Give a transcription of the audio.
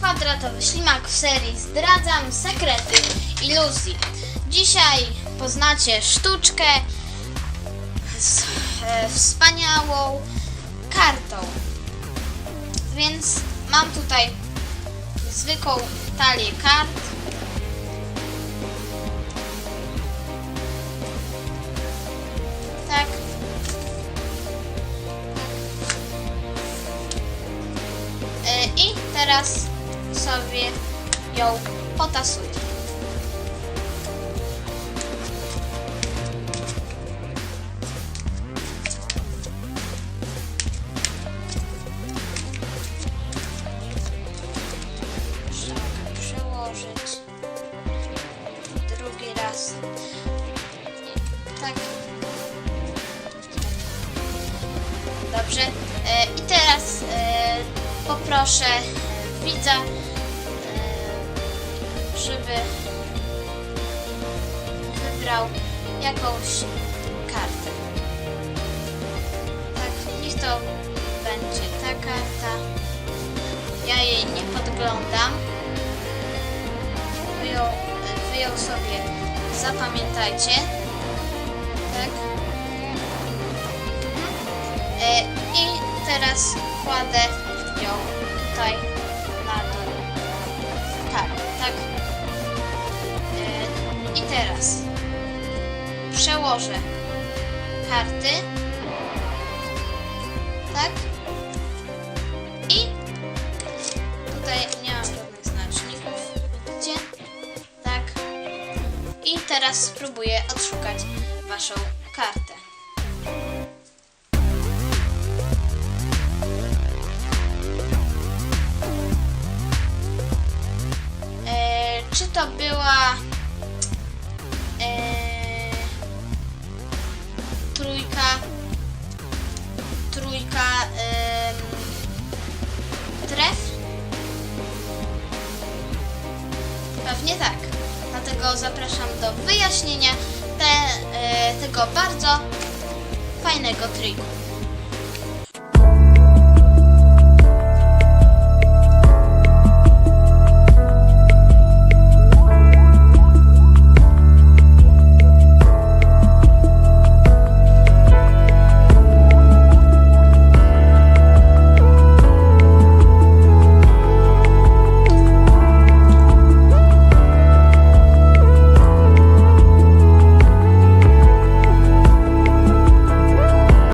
kwadratowy ślimak w serii Zdradzam sekrety iluzji. Dzisiaj poznacie sztuczkę z e, wspaniałą kartą. Więc mam tutaj zwykłą talię kart. Tak. E, I teraz sobie ją potasuję. Drugi raz. Tak. Dobrze. E, I teraz e, poproszę widza, żeby wybrał jakąś kartę. Tak, niech to będzie ta karta. Ja jej nie podglądam. Wy ją, sobie zapamiętajcie. Tak. E, I teraz kładę ją tutaj I teraz przełożę karty. Tak. I tutaj nie mam żadnych znaczników. Widzicie? Tak. I teraz spróbuję odszukać waszą kartę. E, czy to była Pewnie tak. Dlatego zapraszam do wyjaśnienia te, e, tego bardzo fajnego triku.